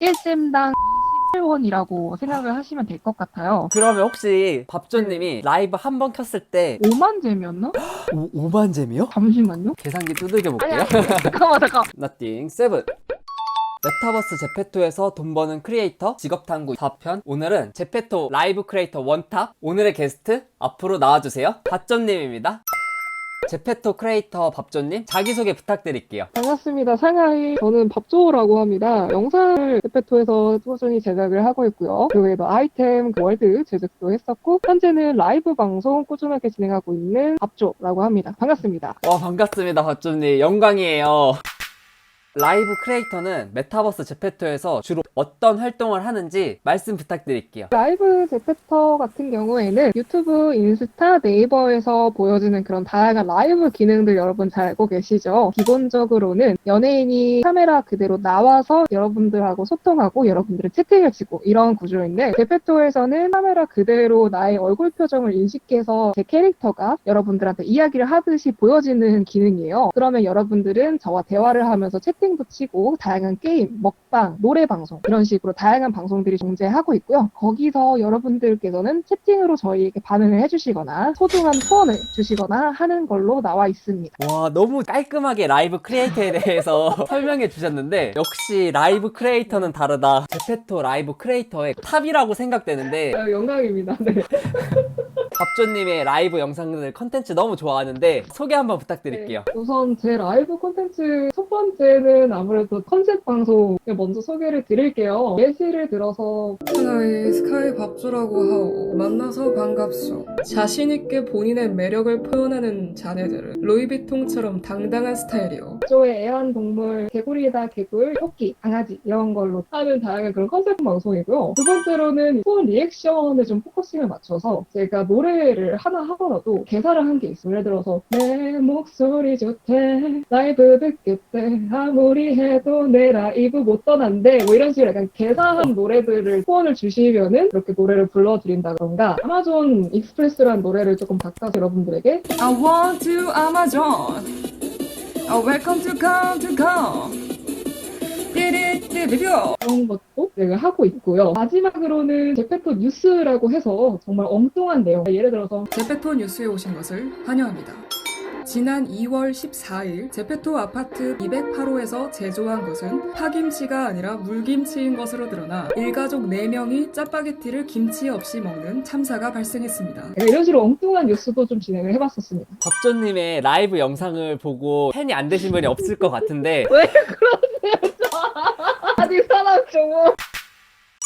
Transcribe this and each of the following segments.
1잼당 1원이라고 생각을 하시면 될 것 같아요. 그러면 혹시 밥조님이 라이브 한 번 켰을 때 5만 잼이었나? 5, 만 잼이요? 잠시만요. 계산기 두들겨 아니, 볼게요. 아니, 잠깐만, 잠깐. 나띵 세븐 메타버스 제페토에서 돈 버는 크리에이터 직업탐구 4편 오늘은 제페토 라이브 크리에이터 원탑 오늘의 게스트 앞으로 나와주세요 밥조님입니다 제페토 크리에이터 밥조님 자기소개 부탁드릴게요 반갑습니다. 상하이. 저는 밥조라고 합니다. 영상을 에페토에서 꾸준히 제작을 하고 있고요. 그 외에도 아이템 그 월드 제작도 했었고, 현재는 라이브 방송 꾸준하게 진행하고 있는 밥조라고 합니다. 반갑습니다. 와 반갑습니다 밥조님 영광이에요 라이브 크리에이터는 메타버스 제페토에서 주로 어떤 활동을 하는지 말씀 부탁드릴게요 라이브 제페터 같은 경우에는 유튜브, 인스타, 네이버에서 보여지는 그런 다양한 라이브 기능들 여러분 잘 알고 계시죠? 기본적으로는 연예인이 카메라 그대로 나와서 여러분들하고 소통하고 여러분들의 채팅을 치고 이런 구조인데 제페토에서는 카메라 그대로 나의 얼굴 표정을 인식해서 제 캐릭터가 여러분들한테 이야기를 하듯이 보여지는 기능이에요. 그러면 여러분들은 저와 대화를 하면서 채팅 도 치고 다양한 게임, 먹방, 노래 방송 이런 식으로 다양한 방송들이 존재하고 있고요. 거기서 여러분들께서는 채팅으로 저희에게 반응을 해주시거나 소중한 후원을 주시거나 하는 걸로 나와 있습니다. 와 너무 깔끔하게 라이브 크리에이터에 대해서 설명해 주셨는데 역시 라이브 크리에이터는 다르다 제페토 라이브 크리에이터의 탑이라고 생각되는데 영광입니다. 네. 밥조님의 라이브 영상들 컨텐츠 너무 좋아하는데 소개 한번 부탁드릴게요. 우선 제 라이브 콘텐츠 첫 번째는 아무래도 컨셉 방송을 먼저 소개를 드릴게요. 예시를 들어서 스카이 스카이 밥주라고 하오. 만나서 반갑소. 자신있게 본인의 매력을 표현하는 자네들은 루이비통처럼 당당한 스타일이오 조의 애완동물, 개구리다 개굴, 토끼, 강아지 이런 걸로 하는 다양한 그런 컨셉 방송이고요. 두 번째로는 후원 리액션에 좀 포커싱을 맞춰서 제가 노래를 하나 하더라도 개사를 한 게 있어요. 예를 들어서 내 목소리 좋대 라이브 듣겠대 아무리 해도 내 라이브 못 떠난대 뭐 이런 식으로 약간 개사한 노래들을 후원을 주시면은 이렇게 노래를 불러드린다던가 아마존 익스프레스라는 노래를 조금 바꿔서 여러분들에게 I want to Amazon Welcome to come to come 띠리띠 리뷰 그런 것도 내가 하고 있고요. 마지막으로는 제페토 뉴스라고 해서 정말 엉뚱한 내용. 예를 들어서 제페토 뉴스에 오신 것을 환영합니다. 지난 2월 14일 제페토 아파트 208호에서 제조한 것은 파김치가 아니라 물김치인 것으로 드러나 일가족 4명이 짜파게티를 김치 없이 먹는 참사가 발생했습니다. 내가 이런 식으로 엉뚱한 뉴스도 좀 진행을 해봤었습니다. 밥조님의 라이브 영상을 보고 팬이 안 되신 분이 없을 것 같은데 왜 그러세요? 아니 사람 좀.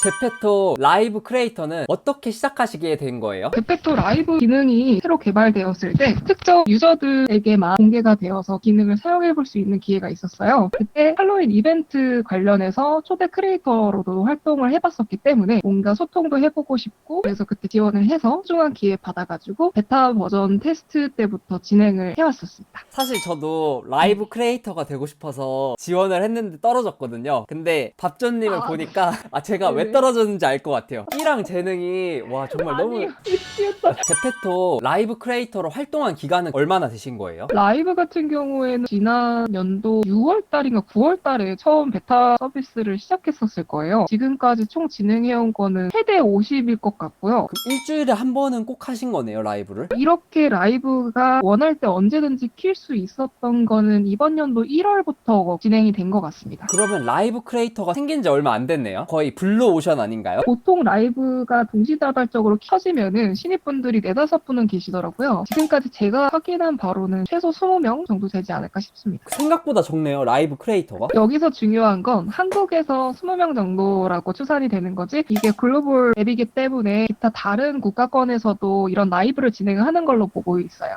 제페토 라이브 크리에이터는 어떻게 시작하시게 된 거예요? 제페토 라이브 기능이 새로 개발되었을 때 특정 유저들에게만 공개가 되어서 기능을 사용해 볼 수 있는 기회가 있었어요. 그때 할로윈 이벤트 관련해서 초대 크리에이터로도 활동을 해봤었기 때문에 뭔가 소통도 해보고 싶고 그래서 그때 지원을 해서 소중한 기회 받아가지고 베타 버전 테스트 때부터 진행을 해왔었습니다. 사실 저도 라이브 크리에이터가 되고 싶어서 지원을 했는데 떨어졌거든요. 근데 밥조님을 아, 보니까 아 제가 왜 네. 떨어졌는지 알 것 같아요. 끼랑 재능이 와 정말 너무 미치겠다. 제페토 라이브 크리에이터로 활동한 기간은 얼마나 되신 거예요? 라이브 같은 경우에는 지난 연도 6월 달인가 9월 달에 처음 베타 서비스를 시작했었을 거예요. 지금까지 총 진행해온 거는 최대 50일 것 같고요. 그럼 일주일에 한 번은 꼭 하신 거네요 라이브를? 이렇게 라이브가 원할 때 언제든지 킬 수 있었던 거는 이번 연도 1월부터 진행이 된 것 같습니다. 그러면 라이브 크리에이터가 생긴 지 얼마 안 됐네요. 거의 블루 오션 아닌가요? 보통 라이브가 동시다발적으로 켜지면은 신입분들이 네다섯 분은 계시더라고요. 지금까지 제가 확인한 바로는 최소 20명 정도 되지 않을까 싶습니다. 생각보다 적네요 라이브 크리에이터가. 여기서 중요한 건 한국에서 20명 정도라고 추산이 되는 거지 이게 글로벌 앱이기 때문에 기타 다른 국가권에서도 이런 라이브를 진행하는 걸로 보고 있어요.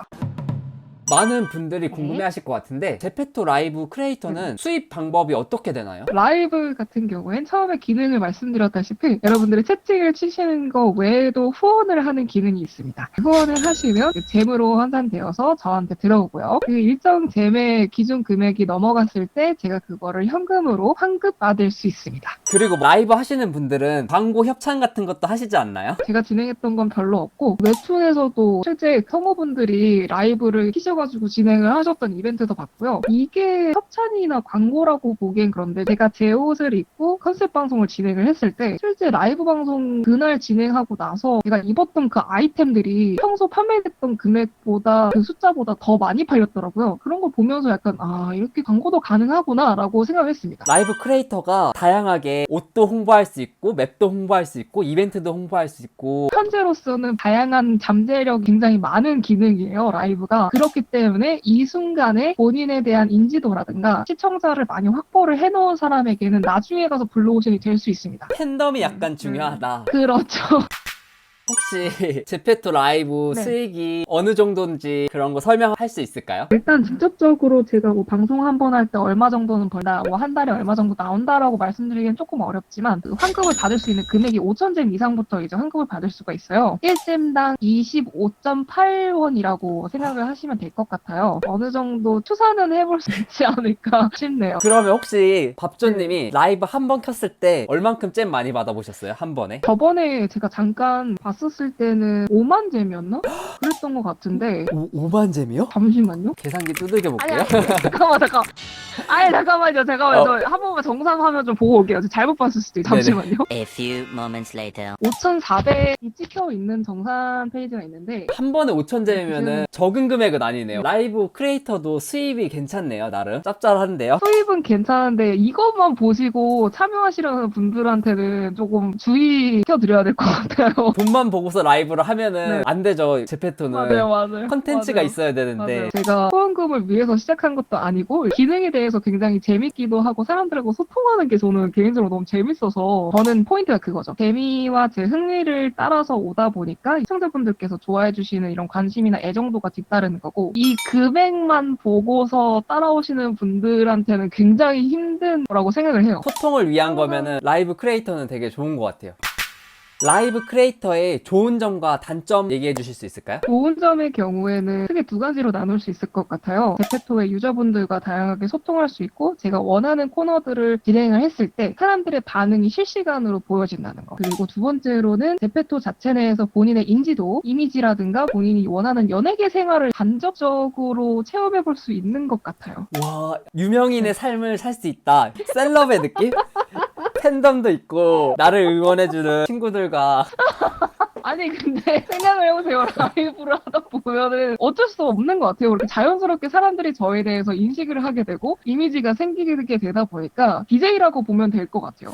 많은 분들이 궁금해하실 것 같은데 제페토 라이브 크리에이터는 수입 방법이 어떻게 되나요? 라이브 같은 경우엔 처음에 기능을 말씀드렸다시피 여러분들이 채팅을 치시는 거 외에도 후원을 하는 기능이 있습니다. 후원을 하시면 그 잼으로 환산되어서 저한테 들어오고요. 그 일정 잼의 기준 금액이 넘어갔을 때 제가 그거를 현금으로 환급 받을 수 있습니다. 그리고 라이브 하시는 분들은 광고 협찬 같은 것도 하시지 않나요? 제가 진행했던 건 별로 없고 웹툰에서도 실제 성우분들이 라이브를 키시고 하셔가지고 진행을 하셨던 이벤트도 봤고요. 이게 협찬이나 광고라고 보기엔 그런데 제가 제 옷을 입고 컨셉 방송을 진행을 했을 때 실제 라이브 방송 그날 진행하고 나서 제가 입었던 그 아이템들이 평소 판매됐던 금액보다 그 숫자보다 더 많이 팔렸더라고요. 그런 걸 보면서 약간 아 이렇게 광고도 가능하구나라고 생각을 했습니다. 라이브 크리에이터가 다양하게 옷도 홍보할 수 있고 맵도 홍보할 수 있고 이벤트도 홍보할 수 있고 현재로서는 다양한 잠재력이 굉장히 많은 기능이에요, 라이브가. 그렇기 때문에 이 순간에 본인에 대한 인지도라든가 시청자를 많이 확보를 해놓은 사람에게는 나중에 가서 블루오션이 될 수 있습니다. 팬덤이 약간 중요하다. 그렇죠. 혹시 제페토 라이브 네. 수익이 어느 정도인지 그런 거 설명할 수 있을까요? 일단 직접적으로 제가 뭐 방송 한 번 할 때 얼마 정도는 벌다, 뭐 한 달에 얼마 정도 나온다라고 말씀드리기는 조금 어렵지만 그 환급을 받을 수 있는 금액이 5,000잼 이상부터 이제 환급을 받을 수가 있어요. 1잼당 25.8원이라고 생각을 하시면 될 것 같아요. 어느 정도 추산은 해볼 수 있지 않을까 싶네요. 그러면 혹시 밥조님이 라이브 한 번 켰을 때 얼만큼 잼 많이 받아보셨어요? 한 번에? 저번에 제가 잠깐 봤 었을 때는 5만 잼이었나? 그랬던 것 같은데 오, 5만 잼이요? 잠시만요. 계산기 두들겨 아니, 볼게요. 아니, 잠깐만, 잠깐. 아니, 잠깐만요. 잠깐만요. 어. 저한 번만 정상 화면 좀 보고 올게요. 저 잘못 봤을 수도 있어요. 잠시만요. A few moments later. 5,400이 찍혀 있는 정산 페이지가 있는데, 한 번에 5,000잼이면은 적은 금액은 아니네요. 라이브 크리에이터도 수입이 괜찮네요, 나름. 짭짤한데요? 수입은 괜찮은데, 이것만 보시고 참여하시려는 분들한테는 조금 주의시켜드려야 될 것 같아요. 돈만 보고서 라이브를 하면은 네. 안 되죠, 제페토는. 맞아요, 맞아요. 컨텐츠가 맞아요. 있어야 되는데. 맞아요. 제가 후원금을 위해서 시작한 것도 아니고 기능에 대해서 굉장히 재밌기도 하고 사람들하고 소통하는 게 저는 개인적으로 너무 재밌어서 저는 포인트가 그거죠. 재미와 제 흥미를 따라서 오다 보니까 시청자분들께서 좋아해 주시는 이런 관심이나 애정도가 뒤따르는 거고 이 금액만 보고서 따라오시는 분들한테는 굉장히 힘든 거라고 생각을 해요. 소통을 위한 거면은 라이브 크리에이터는 되게 좋은 것 같아요. 라이브 크리에이터의 좋은 점과 단점 얘기해 주실 수 있을까요? 좋은 점의 경우에는 크게 두 가지로 나눌 수 있을 것 같아요. 제페토의 유저분들과 다양하게 소통할 수 있고 제가 원하는 코너들을 진행을 했을 때 사람들의 반응이 실시간으로 보여진다는 거. 그리고 두 번째로는 제페토 자체 내에서 본인의 인지도, 이미지라든가 본인이 원하는 연예계 생활을 간접적으로 체험해 볼 수 있는 것 같아요. 와, 유명인의 삶을 살 수 있다. 셀럽의 느낌? 팬덤도 있고, 나를 응원해주는 친구들과. 아니 근데 생각을 해보세요. 라이브를 하다 보면은 어쩔 수 없는 것 같아요. 자연스럽게 사람들이 저에 대해서 인식을 하게 되고 이미지가 생기게 되다 보니까 BJ라고 보면 될 것 같아요.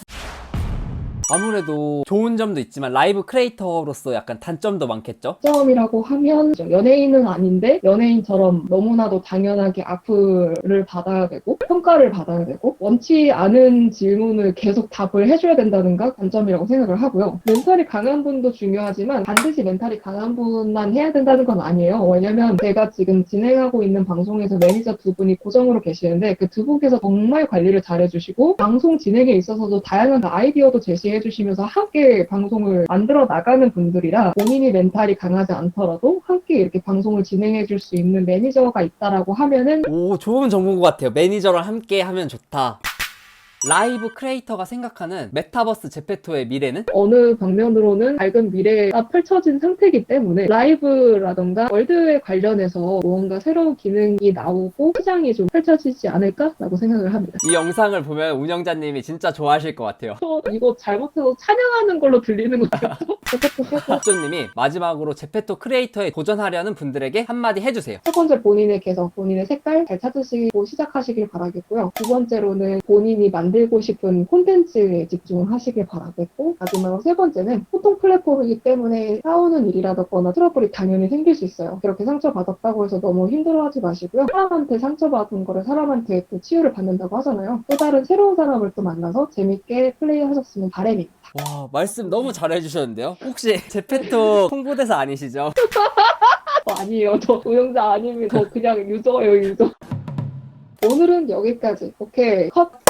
아무래도 좋은 점도 있지만, 라이브 크리에이터로서 약간 단점도 많겠죠? 점이라고 하면 연예인은 아닌데 연예인처럼 너무나도 당연하게 악플을 받아야 되고 평가를 받아야 되고 원치 않은 질문을 계속 답을 해줘야 된다는가 단점이라고 생각을 하고요. 멘탈이 강한 분도 중요하지만 반드시 멘탈이 강한 분만 해야 된다는 건 아니에요. 왜냐면 제가 지금 진행하고 있는 방송에서 매니저 두 분이 고정으로 계시는데 그 두 분께서 정말 관리를 잘해주시고 방송 진행에 있어서도 다양한 아이디어도 제시해 주시면서 함께 방송을 만들어 나가는 분들이라 본인이 멘탈이 강하지 않더라도 함께 이렇게 방송을 진행해 줄 수 있는 매니저가 있다라고 하면은 오, 좋은 정보인 것 같아요. 매니저랑 함께 하면 좋다. 라이브 크리에이터가 생각하는 메타버스 제페토의 미래는? 어느 방면으로는 밝은 미래가 펼쳐진 상태이기 때문에 라이브라던가 월드에 관련해서 무언가 새로운 기능이 나오고 시장이 좀 펼쳐지지 않을까라고 생각을 합니다. 이 영상을 보면 운영자님이 진짜 좋아하실 것 같아요. 저 이거 잘못해서 찬양하는 걸로 들리는 거예요. 박조님이 마지막으로 제페토 크리에이터에 도전하려는 분들에게 한마디 해주세요. 첫 번째 본인의 개성, 본인의 색깔 잘 찾으시고 시작하시길 바라겠고요. 두 번째로는 본인이 만 들고 싶은 콘텐츠에 집중하시길 바라겠고 마지막으로 세 번째는 소통 플랫폼이기 때문에 싸우는 일이라거나 트러블이 당연히 생길 수 있어요. 그렇게 상처받았다고 해서 너무 힘들어하지 마시고요. 사람한테 상처받은 거를 사람한테 또 치유를 받는다고 하잖아요. 또 다른 새로운 사람을 또 만나서 재밌게 플레이하셨으면 바람입니다. 와 말씀 너무 잘해주셨는데요. 혹시 제페토 홍보대사 아니시죠? 어, 아니에요. 저 운영자 아닙니다. 저 그냥 유저예요, 유저. 오늘은 여기까지. 오케이. 컷.